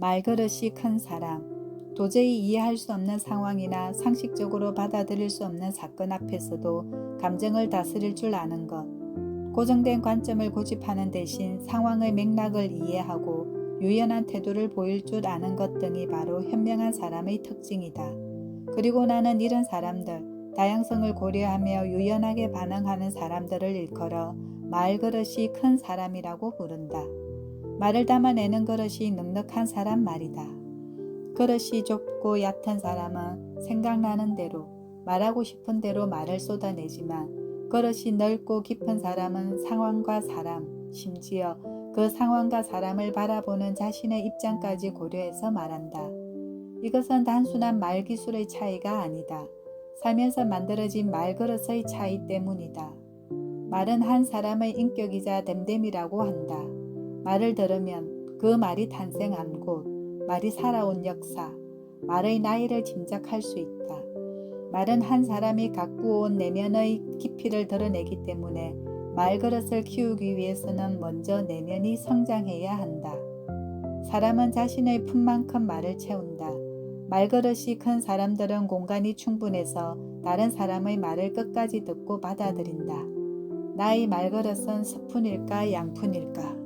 말그릇이 큰 사람, 도저히 이해할 수 없는 상황이나 상식적으로 받아들일 수 없는 사건 앞에서도 감정을 다스릴 줄 아는 것. 고정된 관점을 고집하는 대신 상황의 맥락을 이해하고 유연한 태도를 보일 줄 아는 것 등이 바로 현명한 사람의 특징이다. 그리고 나는 이런 사람들, 다양성을 고려하며 유연하게 반응하는 사람들을 일컬어 말그릇이 큰 사람이라고 부른다. 말을 담아내는 그릇이 넉넉한 사람 말이다. 그릇이 좁고 얕은 사람은 생각나는 대로 말하고 싶은 대로 말을 쏟아내지만 그릇이 넓고 깊은 사람은 상황과 사람, 심지어 그 상황과 사람을 바라보는 자신의 입장까지 고려해서 말한다. 이것은 단순한 말 기술의 차이가 아니다. 살면서 만들어진 말 그릇의 차이 때문이다. 말은 한 사람의 인격이자 됨됨이라고 한다. 말을 들으면 그 말이 탄생한 곳, 말이 살아온 역사, 말의 나이를 짐작할 수 있다. 말은 한 사람이 갖고 온 내면의 깊이를 드러내기 때문에 말그릇을 키우기 위해서는 먼저 내면이 성장해야 한다. 사람은 자신의 품만큼 말을 채운다. 말그릇이 큰 사람들은 공간이 충분해서 다른 사람의 말을 끝까지 듣고 받아들인다. 나의 말그릇은 스푼일까 양푼일까?